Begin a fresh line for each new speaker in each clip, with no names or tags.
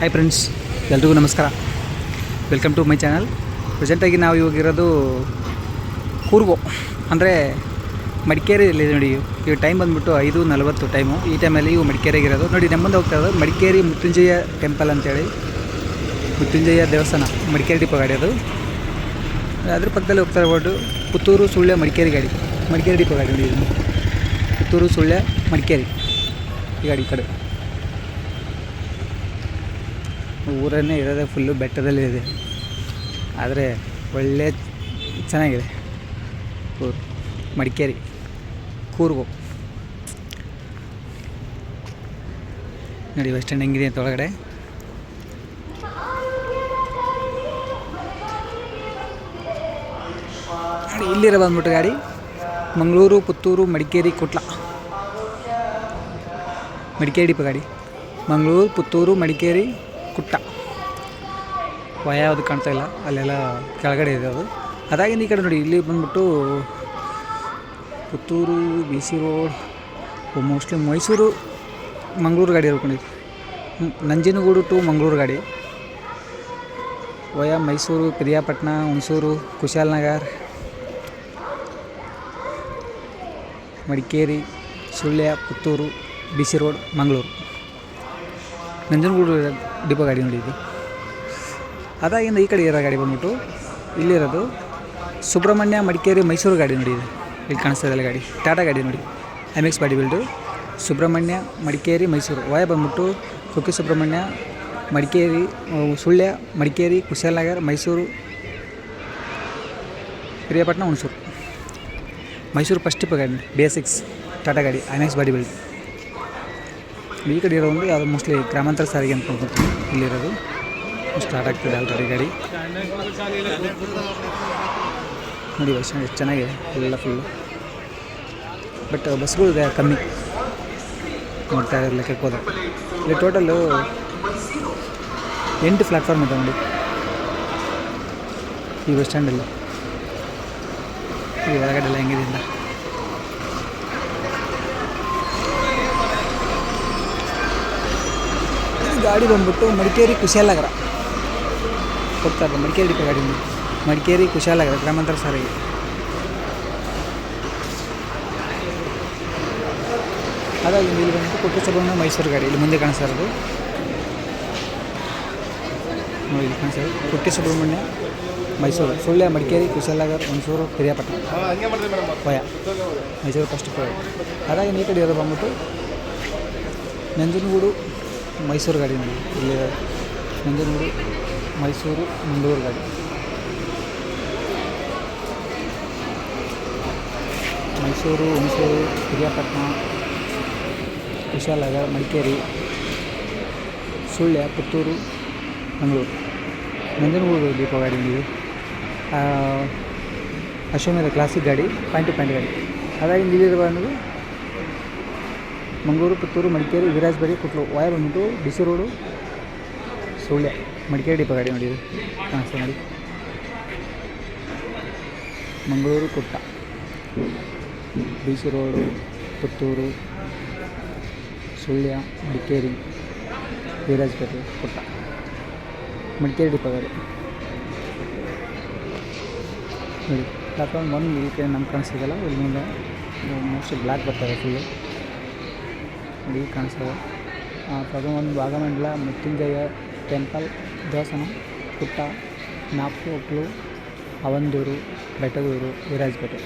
Hi friends ಎಲ್ರಿಗೂ ನಮಸ್ಕಾರ. Welcome to my channel ಪ್ರೆಸೆಂಟಾಗಿ ನಾವು ಇವಾಗಿರೋದು ಕೂರ್ಗು. ಅಂದರೆ ಮಡಿಕೇರಿಯಲ್ಲಿ ನೋಡಿ ಇವಾಗ ಟೈಮ್ ಬಂದುಬಿಟ್ಟು ಐದು ನಲವತ್ತು ಟೈಮು ಈ ಟೈಮಲ್ಲಿ ಇವು ಮಡಿಕೇರಿಯಾಗಿರೋದು ನೋಡಿ, ನಮ್ಮ ಮುಂದೆ ಹೋಗ್ತಾ ಇರೋದು ಮಡಿಕೇರಿ ಮೃತ್ಯುಂಜಯ ಟೆಂಪಲ್ ಅಂತೇಳಿ. ಮೃತ್ಯುಂಜಯ ದೇವಸ್ಥಾನ, ಮಡಿಕೇರಿ ಡಿಪೋ ಗಾಡಿ ಅದು. ಅದ್ರ ಪಕ್ಕದಲ್ಲಿ ಹೋಗ್ತಾ ಇರ್ಬೋದು ಪುತ್ತೂರು ಸುಳ್ಯ ಮಡಿಕೇರಿ ಗಾಡಿ. ಮಡಿಕೇರಿ ಡಿಪೋ ಗಾಡಿ ನೋಡಿ ಪುತ್ತೂರು ಸುಳ್ಯ ಮಡಿಕೇರಿ ಈ ಗಾಡಿ ಕಡೆ. ಊರನ್ನೇ ಇರೋದೇ ಫುಲ್ಲು ಬೆಟ್ಟದಲ್ಲಿ ಇದೆ. ಆದರೆ ಒಳ್ಳೆ ಚೆನ್ನಾಗಿದೆ. ಊರು ಮಡಿಕೇರಿ, ಕೂರ್ಗು. ನೋಡಿ ಬಸ್ ಹೆಂಗಿದೆ ಅಂತ ಒಳಗಡೆ ಇಲ್ಲಿರ ಬಂದ್ಬಿಟ್ಟು ಗಾಡಿ. ಮಂಗಳೂರು, ಪುತ್ತೂರು, ಮಡಿಕೇರಿ, ಕುಟ್ಲ. ಮಡಿಕೇರಿ ಗಾಡಿ. ಮಂಗಳೂರು, ಪುತ್ತೂರು, ಮಡಿಕೇರಿ ಕುಟ್ಟ. ವಯ ಯಾವುದು ಕಾಣ್ತಾ ಇಲ್ಲ, ಅಲ್ಲೆಲ್ಲ ಕೆಳಗಡೆ ಇದೆ ಅದು. ಅದಾಗಿಂದ ಈ ಕಡೆ ನೋಡಿ, ಇಲ್ಲಿ ಬಂದ್ಬಿಟ್ಟು Puttur, B C road mostly Mysuru, Mangaluru ಗಾಡಿ ಹೇಳ್ಕೊಂಡಿದ್ದು ನಂಜನಗೂಡು ಟು ಮಂಗಳೂರು ಗಾಡಿ. Via, Mysuru, Periyapatna, Hunsur Kushalnagar Madikeri, Sullia, Puttur, B C road, Mangaluru. Nanjangud depot ಗಾಡಿ ನೋಡಿ ಇದು ಅದಾಗಿಂದ ಈ ಕಡೆ ಇರೋ ಗಾಡಿ ಬಂದ್ಬಿಟ್ಟು ಇಲ್ಲಿರೋದು ಸುಬ್ರಹ್ಮಣ್ಯ, ಮಡಿಕೇರಿ, ಮೈಸೂರು ಗಾಡಿ ನೋಡಿ ಇಲ್ಲಿ ಕಾಣಿಸ್ತಾ ಇದೆಲ್ಲ ಗಾಡಿ. ಟಾಟಾ ಗಾಡಿ ನೋಡಿ. M X body build Subrahmanya, Madikeri, Mysuru. Via ಬಂದ್ಬಿಟ್ಟು ಕುಕ್ಕೆ ಸುಬ್ರಹ್ಮಣ್ಯ, ಮಡಿಕೇರಿ ಸುಳ್ಯ, ಮಡಿಕೇರಿ, ಕುಶಾಲನಗರ್, ಮೈಸೂರು ಪಿರಿಯಾಪಟ್ಟಣ ಹುಣಸೂರು. ಮೈಸೂರು ಫಸ್ಟ್ ಟಿಪ್ ಗಾಡಿ ಬಿ ಎಸ್ ಸಿಕ್ಸ್ ಟಾಟಾ ಗಾಡಿ ಎಂ ಎಕ್ಸ್ ಬಾಡಿ ಬಿಲ್ಡ್ ಈ ಕಡೆ ಇರೋ ಯಾವುದು ಮೋಸ್ಟ್ಲಿ ಗ್ರಾಮಾಂತರ ಸಾರಿಗೆ ಅನ್ಕೊಂತೀನಿ ಇಲ್ಲಿರೋದು. ಸ್ಟಾರ್ಟ್ ಆಗ್ತಿದೆ ಆಲ್ರೆಡಿ ಗಾಡಿ. ನೋಡಿ ಬಸ್ ಎಷ್ಟು ಚೆನ್ನಾಗಿದೆ. ಎಲ್ಲ ಫುಲ್ಲು ಬಟ್ ಬಸ್ಗಳು ಕಮ್ಮಿ. ನೋಡ್ತಾ ಇರೋ ಲೆಕ್ಕಕ್ಕೆ ಹೋದ ಇಲ್ಲಿ ಟೋಟಲ್ಲು ಎಂಟು ಪ್ಲ್ಯಾಟ್ಫಾರ್ಮ್ ಇದೆ ನೋಡಿ. ಈ ಬಸ್ ಸ್ಟ್ಯಾಂಡಲ್ಲಿ. ಈ ಒಳಗಡೆ ಎಲ್ಲ ಹೆಂಗಿದೆ ಇಲ್ಲ ಗಾಡಿ ಬಂದ್ಬಿಟ್ಟು ಮಡಿಕೇರಿ ಕುಶಾಲನಗರ. ಕೊಡ್ತಾರೆ ಮಡಿಕೇರಿ ಡಿಪೋ ಗಾಡಿ. ಮಡಿಕೇರಿ ಕುಶಾಲನಗರ, ಗ್ರಾಮಾಂತರ ಸಾರಿಗೆ. ಹಾಗಾಗಿ ಇಲ್ಲಿ ಬಂದ್ಬಿಟ್ಟು ಸುಬ್ರಹ್ಮಣ್ಯ ಮೈಸೂರು ಗಾಡಿ, ಇಲ್ಲಿ ಮುಂದೆ ಕಾಣಿಸ್ತಾ ಇರೋದು. ನೋಡಿ, ಇಲ್ಲಿ ಕಾಣಿಸ್ತಾ ಸುಬ್ರಹ್ಮಣ್ಯ ಮೈಸೂರು, ಸುಳ್ಯ, ಮಡಿಕೇರಿ, ಕುಶಾಲನಗರ್ ಹುಣಸೂರು ಪಿರಿಯಾಪಟ್ಟಣ ಭಯ ಮೈಸೂರು ಫಸ್ಟ್ ಪೋಯ್ ಹಾಗಾಗಿ ಈ ಕಡೆ ಇರೋದು ಬಂದ್ಬಿಟ್ಟು ನಂಜನಗೂಡು ಮೈಸೂರು ಗಾಡಿ ನೋಡಿ. ಇಲ್ಲಿ ನಂಜನಗೂಡು ಮೈಸೂರು ಮಂಗಳೂರು ಗಾಡಿ. ಮೈಸೂರು, ಹುಣಸೂರು ಪಿರಿಯಾಪಟ್ಟಣ ಕುಶಾಲನಗರ ಮಡಿಕೇರಿ, ಸುಳ್ಯ, ಪುತ್ತೂರು, ಮಂಗಳೂರು. ನಂಜನಗೂಡು ದೀಪ ಗಾಡಿ ನೀವು ಅಶ್ವಮೇಧ ಕ್ಲಾಸಿಕ್ ಗಾಡಿ ಪಾಯಿಂಟ್ ಟು ಪಾಯಿಂಟ್ ಗಾಡಿ. ಹಾಗಾಗಿ ಇಲ್ಲಿರುವ ಮಂಗಳೂರು, ಪುತ್ತೂರು, ಮಡಿಕೇರಿ ವಿರಾಜಪೇಟೆ ಕುಟ್ಲು ವಾಯ ಬಂದ್ಬಿಟ್ಟು BC road, Sullia. Madikeri depot ಗಾಡಿ ನೋಡಿ ಹಾಂ, ಸರ್ ನೋಡಿ. Mangaluru Kutta BC road, Puttur, Sullia, Madikeri Virajpet Kutta Madikeri depot ಗಾಡಿ. ನೋಡಿ, ಪ್ಲಾಟ್ಫಾರ್ಮ್ ಒಂದು ಈ ಕಡೆ ನಮ್ಗೆ ಇಲ್ಲಿಂದ ಮೋಸ್ಟ್ಲಿ ಬ್ಲ್ಯಾಕ್ ಬರ್ತದೆ ಫುಲ್ಲು ಈಗ ಕಾಣಿಸ್ತದೆ. ಪ್ರಥಮ ಒಂದು ಭಾಗಮಂಡಲ, ಮೃತ್ಯುಂಜಯ ಟೆಂಪಲ್ ದೇವಸ್ಥಾನ, ಪುಟ್ಟ ನಾಪೋಕ್ಲು ಅವಂದೂರು ಬೆಟ್ಟದೂರು ವಿರಾಜಪೇಟೆ.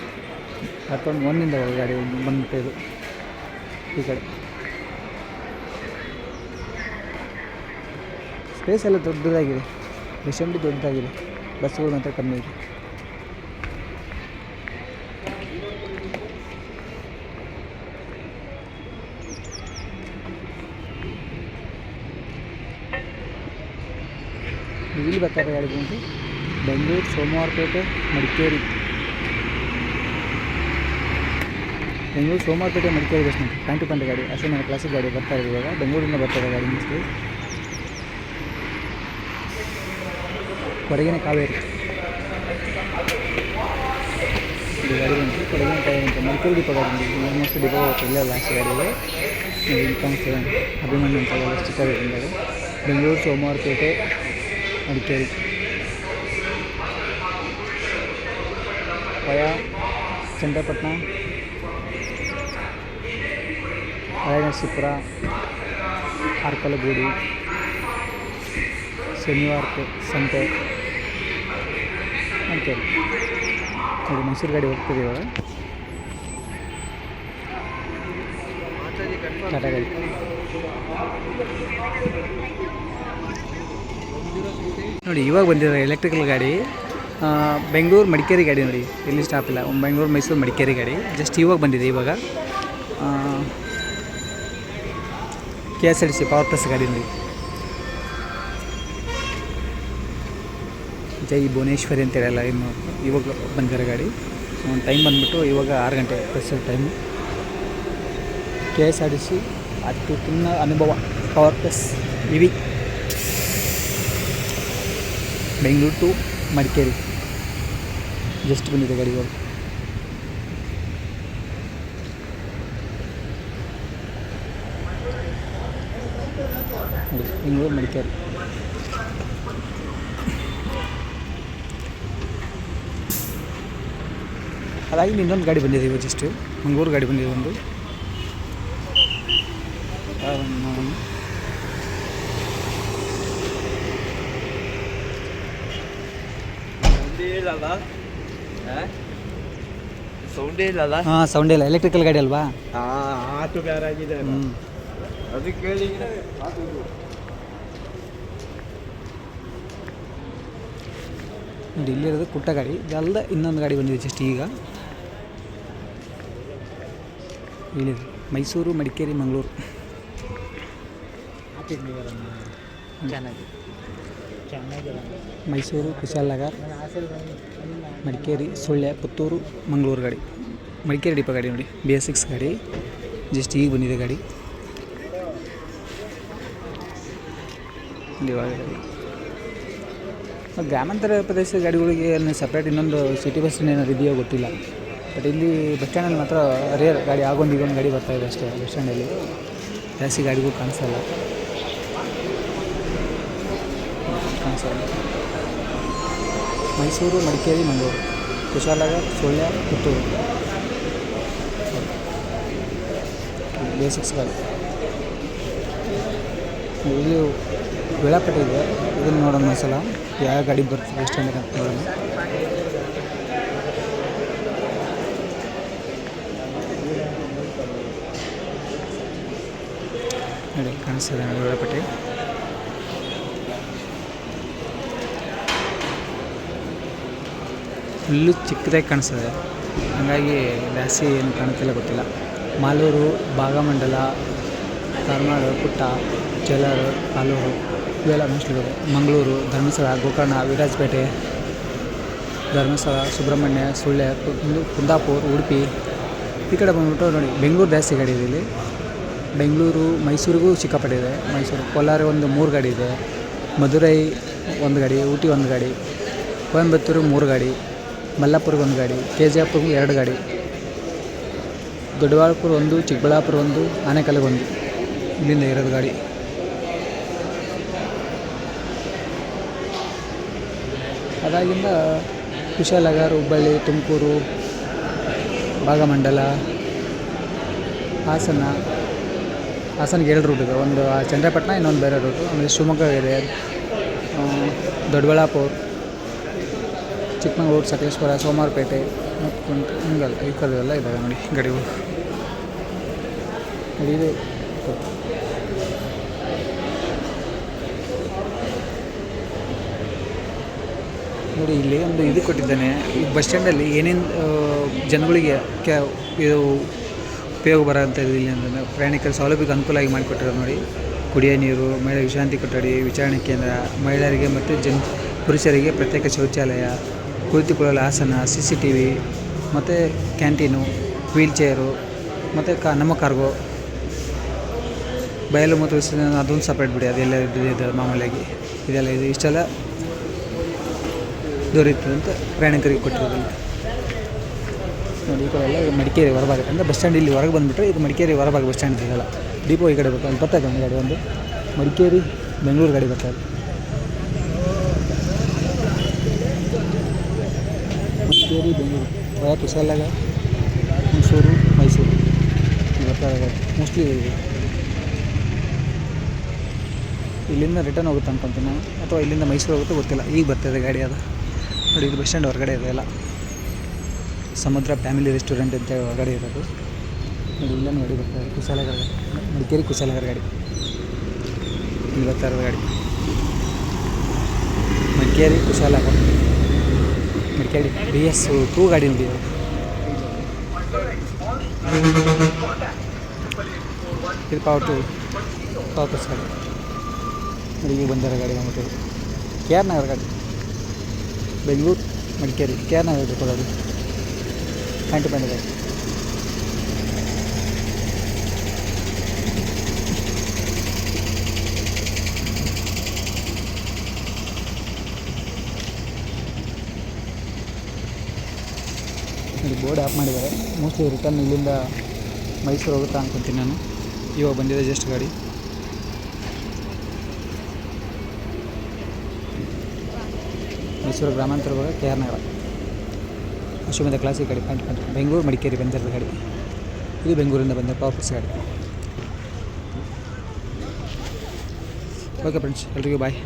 ಪ್ಲಾಟ್ಫಾರ್ಮ್ ಒಂದಿಂದ ಗಾಡಿ ಬಂದ್ಬಿಟ್ಟು ಈ ಕಡೆ. ಸ್ಪೇಸ್ ಎಲ್ಲ ದೊಡ್ಡದಾಗಿದೆ. ರಿಸೆಂಟ್ಲಿ ದೊಡ್ಡದಾಗಿದೆ. ಬಸ್ಸುಗಳು ಮಾತ್ರ ಕಮ್ಮಿ ಇದೆ. ಇಲ್ಲಿ ಬರ್ತಾರೆ ಬಂದು ಬೆಂಗಳೂರು, ಸೋಮವಾರಪೇಟೆ, ಮಡಿಕೇರಿ. ಬೆಂಗಳೂರು, ಸೋಮವಾರಪೇಟೆ, ಮಡಿಕೇರಿ ಬಸ್ ನಿಂತು ಪ್ಯಾಂಟು ಪ್ಯಾಂಟ್ ಗಾಡಿ ಅಶ್ವಮೇಧ ಕ್ಲಾಸಿಕ್ ಗಾಡಿ ಬರ್ತಾ ಇದೆ ಇವಾಗ. ಬೆಂಗಳೂರಿಂದ ಬರ್ತಾರೆ ಗಾಡಿ ಮೋಸ್ಟ್ಲಿ ಕೊಡಗಿನ ಕಾವೇರಿ. ಇದು ಗಾಡಿ ಬಂತು. ಕೊಡಗಿನ ಕಾವೇರಿ ಅಂತ. ಮಡಿಕೇರಿ ಡಿಪೋ ಗಾಡಿ ಬಂದಿದೆ ಆಲ್ಮೋಸ್ಟ್ ಡಿಪೋ ಇಲ್ಲ ಲಾಸ್ಟ್ ಗಾಡಿಗೆ ಕಾಣಿಸ್ತದೆ ಅಭಿಮನ್ಯು ಅಂತ ಸ್ಟಿಕ್ಕರ್ ಬೆಂಗಳೂರು, ಸೋಮವಾರಪೇಟೆ ಮಡಿಕೇರಿ ಪಯ ಚಂದ್ರಪಟ್ಟಣ. ಹಳೆನರಸೀಪುರ ಅರ್ಕಲಗೂಡು ಶನಿವಾರಕ್ಕೆ ಸಂತೆ. ಮಡಿಕೇರಿ ನೋಡಿ ಮೈಸೂರು ಗಾಡಿ ಹೋಗ್ತೀವಿ ಇವಾಗ. ಟಾಟಾ ಗಾಡಿ. ನೋಡಿ, ಇವಾಗ ಬಂದಿರೋ ಎಲೆಕ್ಟ್ರಿಕಲ್ ಗಾಡಿ ಬೆಂಗಳೂರು ಮಡಿಕೇರಿ ಗಾಡಿ ನೋಡಿ, ಎಲ್ಲಿ ಸ್ಟಾಪ್ ಇಲ್ಲ. ಬೆಂಗಳೂರು, ಮೈಸೂರು ಮಡಿಕೇರಿ ಗಾಡಿ. ಜಸ್ಟ್ ಇವಾಗ ಬಂದಿದೆ ಇವಾಗ. K S R C power plus ಗಾಡಿ ನೋಡಿ. ಜೈ ಭುವನೇಶ್ವರಿ ಅಂತ ಹೇಳಲ್ಲ, ಇನ್ನು ಇವಾಗ ಬಂದಿರೋ ಗಾಡಿ. ಒಂದು ಟೈಮ್ ಬಂದ್ಬಿಟ್ಟು ಇವಾಗ ಆರು ಗಂಟೆ plus time K S R T C ಅತ್ಯುತ್ತಮ ಅನುಭವ power plus EV Bengaluru to Madikeri. Just ಬಂದಿದೆ ಗಾಡಿಗಳು ಬೆಂಗಳೂರು, ಮಡಿಕೇರಿ. ಅದಾಗಿ ಇನ್ನೊಂದು ಗಾಡಿ ಬಂದಿದೆ ಇವಾಗ ಜಸ್ಟ್ ಮಂಗಳೂರು ಗಾಡಿ ಬಂದಿದೆ ಒಂದು.
ಸೌಂಡೇ ಇಲ್ಲಲ್ಲ?
ಹಾಂ? ಸೌಂಡ್ ಇಲ್ಲ. ಎಲೆಕ್ಟ್ರಿಕಲ್ ಗಾಡಿ ಅಲ್ವಾ?
ಆ ಆಟೋ ಬೇರೆ ಆಗಿದೆ ಅದು ಕೇಳಿ
ನೋಡಿ ಇಲ್ಲಿರೋದು ಕುಟ್ಟ ಗಾಡಿ. ಇದಲ್ಲದೆ ಇನ್ನೊಂದು ಗಾಡಿ ಬಂದಿದೆ ಜಸ್ಟ್ ಈಗ. ಇಲ್ಲಿ ಮೈಸೂರು ಮಡಿಕೇರಿ ಮಂಗಳೂರು.
ಚೆನ್ನಾಗಿ
ಮೈಸೂರು, ಕುಶಾಲನಗರ್, ಮಡಿಕೇರಿ ಸುಳ್ಯ ಪುತ್ತೂರು, ಮಂಗಳೂರು ಗಾಡಿ. ಮಡಿಕೇರಿ ಡಿಪ ಗಾಡಿ ನೋಡಿ. ಬಿ ಎಸ್ ಸಿಕ್ಸ್ ಗಾಡಿ ಜಸ್ಟ್ ಈಗ ಬಂದಿದೆ ಗಾಡಿ. ಗ್ರಾಮಾಂತರ ಪ್ರದೇಶದ ಗಾಡಿಗಳಿಗೆ ಅಲ್ಲಿ ಸಪ್ರೇಟ್ ಇನ್ನೊಂದು ಸಿಟಿ ಬಸ್ ಏನಾದ್ರು ಇದೆಯೋ ಗೊತ್ತಿಲ್ಲ. ಬಟ್ ಇಲ್ಲಿ ಬಸ್ ಸ್ಟ್ಯಾಂಡಲ್ಲಿ ಮಾತ್ರ ರೇರ್ ಗಾಡಿ, ಆಗೊಂದು ಈಗೊಂದು ಗಾಡಿ ಬರ್ತಾ ಇದೆ ಅಷ್ಟೇ ಬಸ್ ಸ್ಟ್ಯಾಂಡಲ್ಲಿ ಜಾಸ್ತಿ ಗಾಡಿಗಳು ಕಾಣಿಸಲ್ಲ. ಕಾಣಿಸಲ್ಲ Mysuru, Madikeri, Mangaluru. Kushalnagar Sullia Puttur. B S six ಗಾಡಿ ಇಲ್ಲಿ ವೇಳಾಪಟ್ಟಿ ಇದೆ. ಇದನ್ನು ನೋಡೋಣ ಒಂದ್ಸಲ. ಯಾವ ಗಾಡಿ ಬರ್ತದೆ, ಎಷ್ಟು ಅಂತ ನೋಡೋಣ. ನೋಡಿ, ಕಾಣಿಸ್ತದೆ ವೇಳಾಪಟ್ಟಿ. ಫುಲ್ಲು ಚಿಕ್ಕದಾಗಿ ಕಾಣಿಸ್ತದೆ. ಹಾಗಾಗಿ ಜಾಸ್ತಿ ಏನು ಕಾಣುತ್ತಿಲ್ಲ, ಗೊತ್ತಿಲ್ಲ. ಮಾಲೂರು, ಭಾಗಮಂಡಲ, ಕರ್ನಾಡು, ಪುಟ್ಟ, ಜಲಾರು ಆಲೂರು ಇವೆಲ್ಲ ಮೋಸ್ಟ್ಲಿ ಮಂಗಳೂರು, ಧರ್ಮಸ್ಥಳ, ಗೋಕರ್ಣ, ವಿರಾಜಪೇಟೆ, ಧರ್ಮಸ್ಥಳ, ಸುಬ್ರಹ್ಮಣ್ಯ, ಸುಳ್ಯ ಕುಂದಾಪುರ, ಉಡುಪಿ ಈ ಕಡೆ ಬಂದ್ಬಿಟ್ಟು ನೋಡಿ, ಬೆಂಗಳೂರು ಜಾಸ್ತಿ ಗಾಡಿ ಇದೆ ಇಲ್ಲಿ. ಬೆಂಗಳೂರು, ಮೈಸೂರಿಗೂ ಸಿಕ್ಕಾಪಟ್ಟೆ ಇದೆ. ಮೈಸೂರು ಕೋಲಾರ ಒಂದು ಮೂರು ಗಾಡಿ ಇದೆ. ಮಧುರೈ ಒಂದು ಗಾಡಿ, ಊಟಿ ಒಂದು ಗಾಡಿ, ಕೊಯಂಬತ್ತೂರು ಮೂರು ಗಾಡಿ. ಮಲ್ಲಾಪುರ್ಗೆ ಒಂದು ಗಾಡಿ ಕೆ ಜಿ ಎಫ್ಗೆ ಎರಡು ಗಾಡಿ, ದೊಡ್ಡಬಳ್ಳಾಪುರ ಒಂದು, ಚಿಕ್ಕಬಳ್ಳಾಪುರ ಒಂದು, ಆನೆಕಲ್ಗೆ ಒಂದು. ಇಲ್ಲಿಂದ ಇರೋದು ಗಾಡಿ. ಅದಾಗಿಂದ ಕುಶಾಲನಗರ್ ಹುಬ್ಬಳ್ಳಿ, ತುಮಕೂರು, ಭಾಗಮಂಡಲ, ಹಾಸನ ಹಾಸನಗೆ ಎರಡು ರೂಟ್ ಇದೆ. ಒಂದು ಚಂದ್ರಪಟ್ಟಣ, ಇನ್ನೊಂದು ಬೇರೆ ರೂಟು ಆಮೇಲೆ ಶಿವಮೊಗ್ಗ ಇದೆ. ದೊಡ್ಡಬಳ್ಳಾಪುರ. ಚಿಕ್ಕಮಗಳೂರು ಸಕಲೇಶ್ವರ ಸೋಮಾರಪೇಟೆ ಮತ್ತು ಹಿಂಗಲ್ ಈ ಥರದೆಲ್ಲ ಇದ್ದಾವೆ ನೋಡಿ, ಗಡಿಗಳು. ಇದು. ನೋಡಿ, ಇಲ್ಲಿ ಒಂದು ಇದು ಕೊಟ್ಟಿದ್ದಾನೆ. ಈ ಬಸ್ ಸ್ಟ್ಯಾಂಡಲ್ಲಿ ಏನೇನು ಜನಗಳಿಗೆ ಕ್ಯಾ ಇದು ಉಪಯೋಗ ಬರೋಂಥದ್ದು ಇಲ್ಲಿ ಅಂತಂದರೆ ಪ್ರಯಾಣಿಕರ ಸೌಲಭ್ಯಕ್ಕೆ ಅನುಕೂಲ ಆಗಿ ಮಾಡಿಕೊಟ್ಟಿರೋದು ನೋಡಿ. ಕುಡಿಯೋ ನೀರು, ಮಹಿಳಾ ವಿಶ್ರಾಂತಿ ಕೊಠಡಿ, ವಿಚಾರಣೆ ಕೇಂದ್ರ, ಮಹಿಳೆಯರಿಗೆ ಮತ್ತು ಜನ್ ಪುರುಷರಿಗೆ ಪ್ರತ್ಯೇಕ ಶೌಚಾಲಯ ಕುಳಿತುಕೊಳ್ಳಲು ಆಸನ ಸಿ ಸಿ ಟಿ ವಿ ಮತ್ತು ಕ್ಯಾಂಟೀನು ವೀಲ್ ಚೇರು ಮತ್ತು ಕಾ, ನಮ್ಮ ಕಾರ್ಗೋ. ಬಯಲು ಮತ್ತು ಅದೊಂದು ಸಪ್ರೇಟ್ ಬಿಡಿ ಅದೆಲ್ಲ ಇದೆ ಮಾಮೂಲಿಯಾಗಿ ಇದೆಲ್ಲ ಇದು ಇಷ್ಟೆಲ್ಲ ಅಂತ ಪ್ರಯಾಣಿಕರಿಗೆ ಕೊಟ್ಟಿರೋದಿಲ್ಲ ನೋಡಿ, ಈ ಕಡೆ ಎಲ್ಲ ಮಡಿಕೇರಿ ಹೊರಭಾಗ ಅಂದರೆ ಬಸ್ ಸ್ಟ್ಯಾಂಡ್ ಇಲ್ಲಿ ಹೊರಗೆ ಬಂದುಬಿಟ್ರೆ ಇದು ಮಡಿಕೇರಿ ಹೊರಭಾಗ ಬಸ್ ಸ್ಟ್ಯಾಂಡ್ ಇದೆಯಲ್ಲ. ಡಿಪೋ ಈ ಕಡೆ ಬರ್ತಾ ಬರ್ತಾ ಇದೆ ಒಂದು ಗಾಡಿ ಒಂದು ಮಡಿಕೇರಿ, ಬೆಂಗಳೂರು ಗಾಡಿ ಬರ್ತಾ ಇದೆ ಮಡಿಕೇರಿ ಬೆಂಗಳೂರು. ವಯಾ ಕುಶಾಲಾಗ ಹುಣಸೂರು, ಮೈಸೂರು. ಇಲ್ಲಿ ಬರ್ತಾ ಇದೆ ಗಾಡಿ ಮೋಸ್ಟ್ಲಿ ಇಲ್ಲಿಂದ ರಿಟರ್ನ್ ಹೋಗುತ್ತೆ ಅನ್ಕೊತೀನಿ ನಾನು. ಅಥವಾ ಇಲ್ಲಿಂದ ಮೈಸೂರು ಹೋಗುತ್ತೆ ಗೊತ್ತಿಲ್ಲ. ಈಗ ಬರ್ತಾಯಿದೆ ಗಾಡಿ ಅದು. ನೋಡಿ ಇದು ಬಸ್ ಸ್ಟ್ಯಾಂಡ್ ಹೊರಗಡೆ ಇದೆ ಎಲ್ಲ. ಸಮುದ್ರ ಫ್ಯಾಮಿಲಿ ರೆಸ್ಟೋರೆಂಟ್ ಅಂತ ಹೊರಗಡೆ ಇರೋದು. ನೋಡಿ, ಇಲ್ಲೇ ಗಾಡಿ ಬರ್ತಾರೆ ಕುಶಾಲಗರ ಮಡಿಕೇರಿ ಕುಶಾಲಗರ ಗಾಡಿ. ಇಲ್ಲಿ ಬರ್ತಾ ಗಾಡಿ. Madikeri Kushalnagar Madikeri B S two ಗಾಡಿ ನೋಡಿ. ಇದು. ಪವರ್ ಟು ಪ್ಲಸ್ ಗಾಡಿ. ಈಗ ಬಂದಿರೋ ಗಾಡಿ ಬಂದ್ಬಿಟ್ಟು. ಕೆ ಆರ್ ನಗರ ಗಾಡಿ. ಬೆಂಗಳೂರು, ಮಡಿಕೇರಿ. ಕೆ ಆರ್ ನಗರ ಗಾಡಿ. ಪ್ಯಾಂಟು ಪ್ಯಾಂಟ್ ಗಾಡಿ ಬೋರ್ಡ್ ಆಫ್ ಮಾಡಿದ್ದಾರೆ. ಮೋಸ್ಟ್ಲಿ ರಿಟರ್ನ್ ಇಲ್ಲಿಂದ ಮೈಸೂರು ಹೋಗುತ್ತಾ ಅನ್ಕೊತೀನಿ ನಾನು. ಇವಾಗ ಬಂದಿದೆ ಜಸ್ಟ್ ಗಾಡಿ. ಮೈಸೂರು ಗ್ರಾಮಾಂತರ ಭಾಗ ಕೆ ಆರ್ ನಗರ. ಅಶ್ವಮೇಧ ಕ್ಲಾಸಿಕ್ ಗಾಡಿ ಪಾಯಿಂಟ್ ಪಾಯಿಂಟ್ ಬೆಂಗಳೂರು ಮಡಿಕೇರಿ ಬಂದಿರೋದು ಗಾಡಿ. ಇದು ಬೆಂಗಳೂರಿಂದ ಬಂದ ಪವರ್ ಪ್ಲಸ್ ಗಾಡಿ. ಓಕೆ ಫ್ರೆಂಡ್ಸ್ ಎಲ್ರಿಗೂ ಬಾಯ್